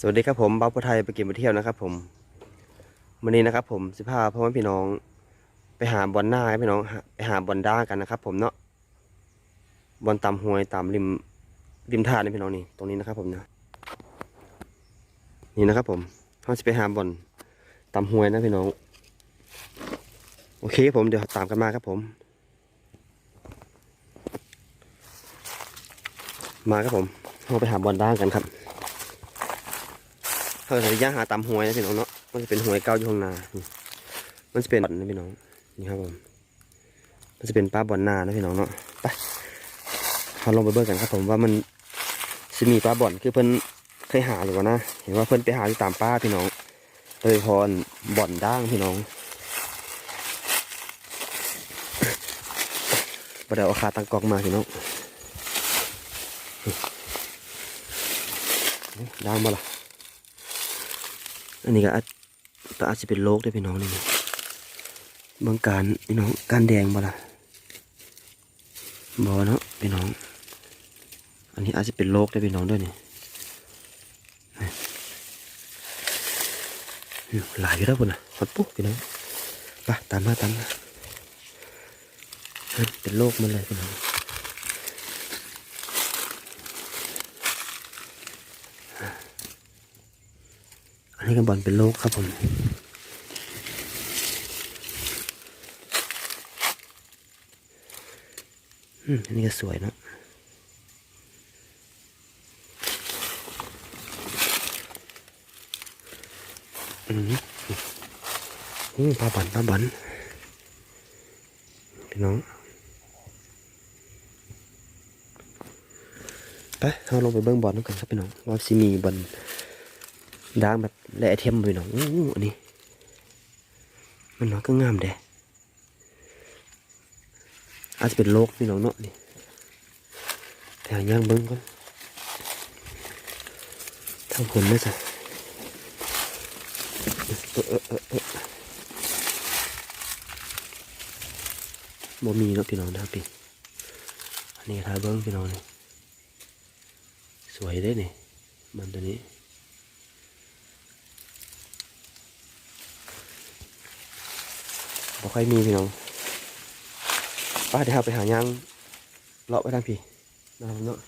สวัสดีครับผมบ๊อบพุไทยไปกินไปเที่ยวนะครับ ผมวันนี้นะครับ ผมสิพาพ่อแม่พี่น้อง ไปหาบอลหน้าครับพี่น้องไปหาบอลด้ากันนะครับ ผมเนาะบอลตามห้วยตามริมริมท่านี่พี่น้องนี่ตรงนี้นะครับ ผมนะนี่นะครับ ผมเขาจะไปหาบอลตามห้วยนะพี่น้อง โอเคครับผมเดี๋ยวตามกันมาครับผม มาครับผมเราไปหาบอลด้ากันครับ เขาจะย่างหาตามหวยนะพี่น้องเนาะมันจะเป็นหวยเก้าอยู่ข้างหน้ามันจะเป็นบ่อนนะพี่น้องนี่ครับผมมันจะเป็นปลาบ่อนนานะพี่น้องเนาะไปเราลงไปเบิ่งกันครับผมว่ามันจะมีปลาบ่อนคือเพิ่นเคยหาอยู่วะนะเห็นว่าเพิ่นไปหาอยู่ตามป้าพี่น้องโดยพอบ่อนด่างพี่น้องบ่ได้เอาขาตั้งกอกมาพี่น้องด่างมาละ อันนี้ก็อาจก็อาจจะเป็นโรคด้พี่น้องนี่บางการพี่น้องการแดงบ่ล่ะบ่เนาะพี่น้อง อันนี้อาจจะเป็นโรคด้พี่น้องด้วยนี่หลายอยู่แล้วพุ่นน่ะฮอดปุ๊บพี่น้องไปตามมาตามมาเฮ้ยเป็นโรคมันเลยพี่น้อง นนี้ก็บอลเป็นโรคครับผมอืมอันนี้ก็สวยเนอะอืมอืมปลาบันปลาบันพี่น้องไปเราลงไปเบิ้งบอลนั่นกันครับพี่น้องว่าสิมีบอล ด่างแบบและไอเทมพี่น้องอู้อันนี้ มันน้อยก็งามเด้อาจจะเป็นโรคพี่น้องเนาะนี่แต่ย่างเบิ้งก่อนทางคนไม่ใช่เออเออเออเออบ่มีเนาะพี่น้องนะพี่อันนี้ทายเบิ้งพี่น้องนี่สวยได้นี่มันตัวนี้ บ่ค่อยมีพี่น้องป้าเดี๋ยวเราไปหายังเลาะไปทางพี่นะเนาะ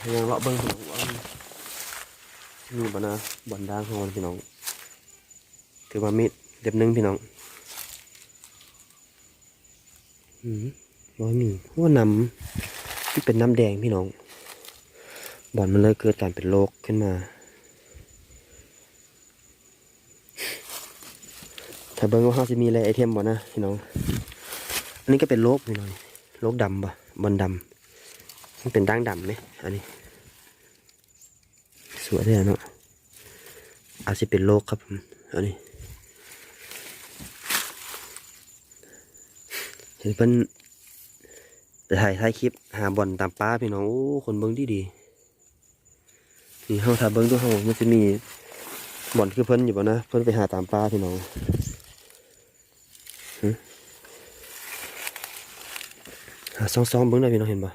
หายังเลาะเบิ้งพี่น้องว่ามีบ่นะบ่อนด่างของมันพี่น้องคือว่ามีดเด็บหนึงพี่น้องอืมร้อยมีว่าน้ำที่เป็นน้ำแดงพี่น้องบ่อนมันเลยเกิดการเป็นโรคขึ้นมา ถ้าเบิ้งว่าเขาจะมีอะไรไอเทมบ่นะพี่น้อง อันนี้ก็เป็นโรคนี่หน่อยโรคดำปะบอลดำมันเป็นด่างดำไหมอันนี้ สวยเลยเนาะอาจจะเป็นโรคครับ อันนี้เห็นเพิ่นถ่ายท้ายคลิป หาบอลตามป้าพี่น้อง โอ้ คนเบิ้งดีดีนี่เฮาถ้าเบิ้งตัวเฮามันจะมีบอลคือเพิ่นอยู่บ่นะ เพิ่นไปหาตามป้าพี่น้อง ซองซองๆเบิ้งได้พี่น้องเห็นปะ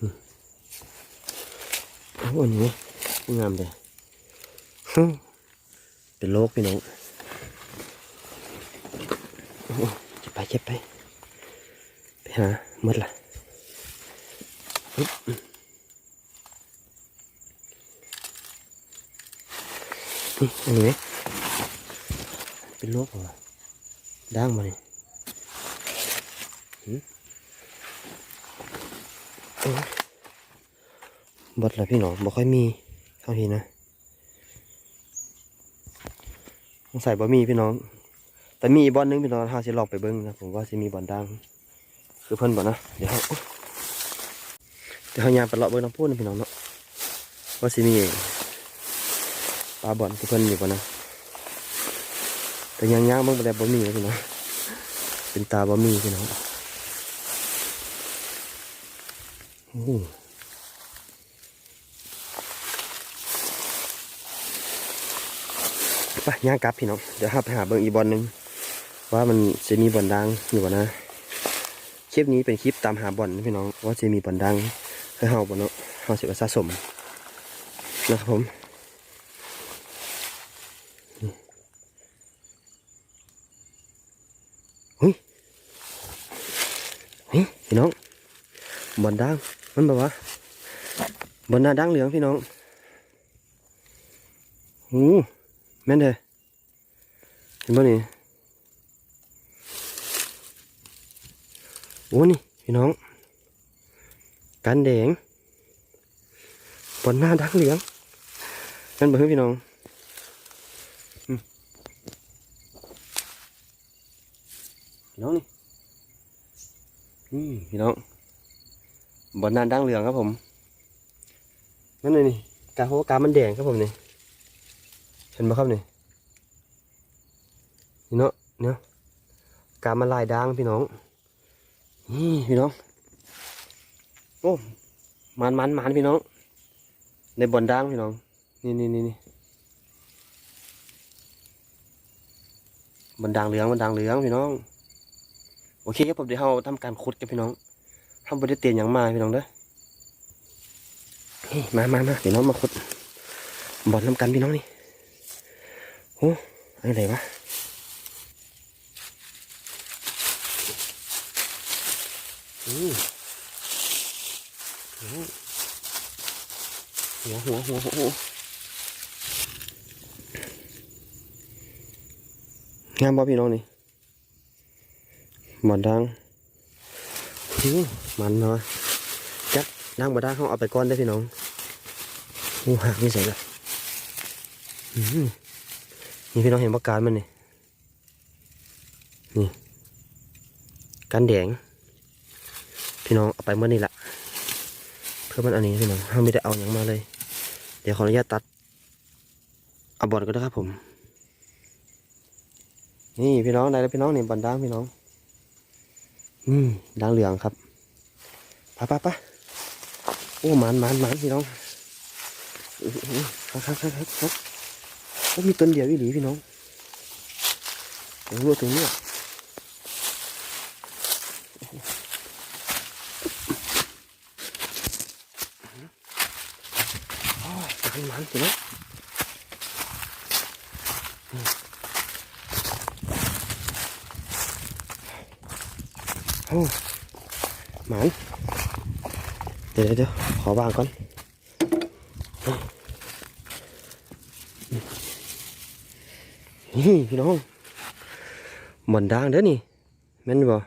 อืมโอ้โหอันนี้งามเลยฮึเป็นโรคพี่น้องจ็บไปเจ็บไปไปหาหมดละอันนี้ เป็นโรคเหรอด่างมาเนี่ยบดละพี่น้องบ่ค่อยมีเท่าทีนะสงสัยบ่มีพี่น้อง แต่มีบอลนึงพี่น้องถ้าสิลองไปเบิ้งนะผมว่าสิมีบอลดัง คือเพิ่นบ่นะ เดี๋ยวเขาเดี๋ยวเขายางไปเลาะเบิ้งน้ำพุนะพี่น้องเนาะว่าสิมีปลาบอลคือเพิ่นอยู่บ่นะ แต่ยางยางๆเบิ่งบ่ได้บ่มีนะพี่น้องเป็นตาบ่มีพี่น้องไปย่างกลับพี่น้อง เดี๋ยวหาไปหาเบิ่งอีบอลหนึงว่ามันจะมีบอลดังอยู่บ่นะ คลิปนี้เป็นคลิปตามหาบอลพี่น้อง ว่าจะมีบอลดังให้เฮาบ่เนาะเฮาสิว่าสะสมนะครับผมเฮ้ย เฮ้ยพี่น้องบอลด่างมันแบบว่าบอลหน้าด่างเหลืองพี่น้องโอ้แม่นเลยเห็นป่ะนี่โอ้นี่พี่น้องกันแดงบนหน้าดักเหลืองนั่นเบอร์พี่น้องอืมพี่น้องนี่ นี่พี่น้องบนหน้าดังเหลืองครับผมนั่นเลยนี่กาโฮกามันแดงครับผมนี่เห็นไหมครับนี่นี่เนาะเนาะกามันลายด่างพี่น้องนี่พี่น้องโอ้มันมันมันพี่น้อง ในบอนด่างพี่น้องนี่นี่นี่นี่บอนด่างเหลืองบอนด่างเหลืองพี่น้องโอ เคครับผมเดี๋ยวเราทำการขุดกันพี่น้องทำบริเตียมอย่างมาพี่น้องเด้อมามามาพี่น้องมาขุดบอนทำกันพี่น้องนี่โอ้อะไรวะหัวหัวหัวหัวหัวงามบ่พี่น้องนี่ หมอนดังอื้อมันเนาะจักดังบ่ดังเขาเอาไปก้อนได้พี่น้องโอ้หักนี่ใส่ละนี่พี่น้องเห็นปากการมันนี่นี่กันแดง พี่น้องเอาไปเมื่อนี่แหละเพื่อมันอันนี้พี่น้องห้ามไม่ได้เอาอย่างมาเลย เดี๋ยวขออนุญาตตัดเอาบอลก็ได้ครับผม นี่พี่น้องได้แล้วพี่น้องนี่บอลด่างพี่น้อง อืมด่างเหลืองครับปะปะปะโอ้หมันหมันหมันพี่น้องครับครับครับครับครับโอ้มีต้นเดียววิหลีพี่น้องโอ้โหตรงเนี้ยโอ้ยหมันหมันพี่น้อง โอ้หมันเดี๋ยวเดี๋ยวขอวางก่อนนี่พี่น้องหมอนด่างเด้อนี่แม่นบ่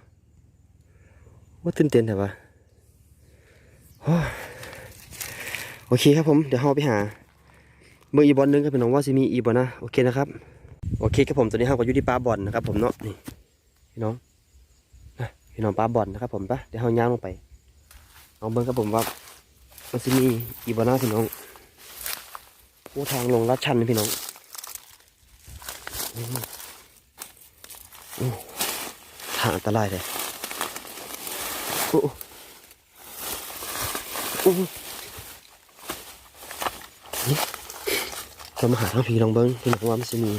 ว่าตื่นเต้นแต่ว่าโอเคครับผมเดี๋ยวเราไปหาเบอร์อีบอลหนึงครับพี่น้องว่าสิมีอีบอลนะโอเคนะครับโอเคครับผมตอนนี้เราก็อยู่ที่ปลาบอลนะครับผมเนาะนี่พี่น้อง พี่น้องปลาบอลนะครับผมปะเดี๋ยวเราย่างลงไปเอาเบิ้งครับผมว่ามันสิมีอีบอลนะพี่น้องโอ้ทางลงลาดชันนะพี่น้องทางอันตรายเลยโอ้โอ้โอ้นี่เรามาหาทางผีลองเบิ้งพี่น้องว่ามันจะมี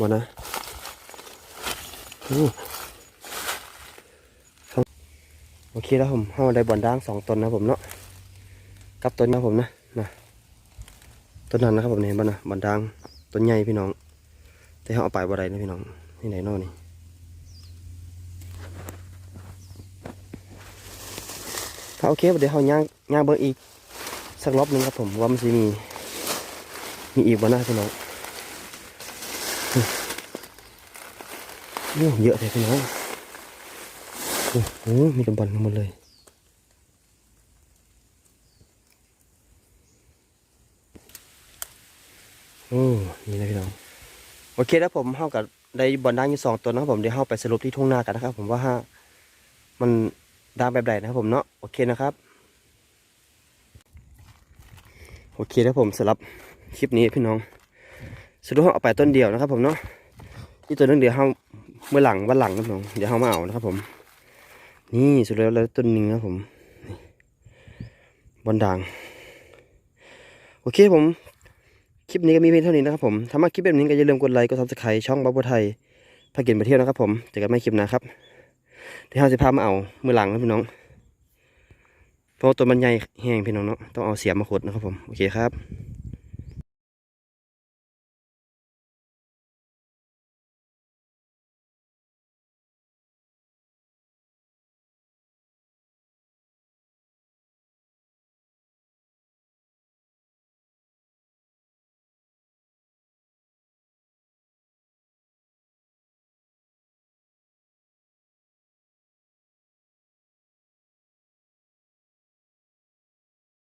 บ่นะโอ้ โอเคแล้วผมเข้าได้บ่อนด่างสองตนนะผมเนาะกับต้นนะผมนะนะต้นนั้นนะครับผมเนี่ยบ่นะบ่อนด่างต้นใหญ่พี่น้อง แต่เขาเอาไปบ่ไดนะพี่น้องนี่ไหนนอนี่ถ้าโอเคเดี๋ยวเขาย่างย่างเบอร์อีกสักรอบหนึงครับผมว่ามันจะมีมีอีกบ้านะพี่น้องเยอะเลยพี่น้อง อ้โหมีแต่บอลทั้งหมดเลยโอ้นี่นะพี่น้องโอเคแล้วผมเข้ากับได้บอลด้านอยู่สองตัวนะครับผมเดี๋ยวเข้าไปสรุปที่ทุ่งนากันนะครับ ผมว่ามันดังแบบไหนนะครับผมเนาะโอเคนะครับโอเคครับผมสำหรับคลิปนี้พี่น้องสรุปเอาไปต้นเดียวนะครับ ผมเนาะที่ตัวนึงเดี๋ยวเขาเมื่อหลังวันหลังนะพี่น้องเดี๋ยวเขามาเอานะครับผม นี่สุดแล้วแล้วต้นหนึ่งนะผมบอลด่าง โอเคผม คลิปนี้ก็มีเพียงเท่านี้นะครับผมถ้ามาคลิปแบบนี้ก็อย่าลืมกดไลค์กดซับสไครต์ช่องบับบิลไทยพากินไปเที่ยวนะครับผมเจอกันไม่คลิปนะครับที่เราจะพามาเอามือหลังนะพี่น้องเพราะตัวมันใหญ่แห้งพี่น้องเนาะต้องเอาเสียมมาขดนะครับผม โอเคครับ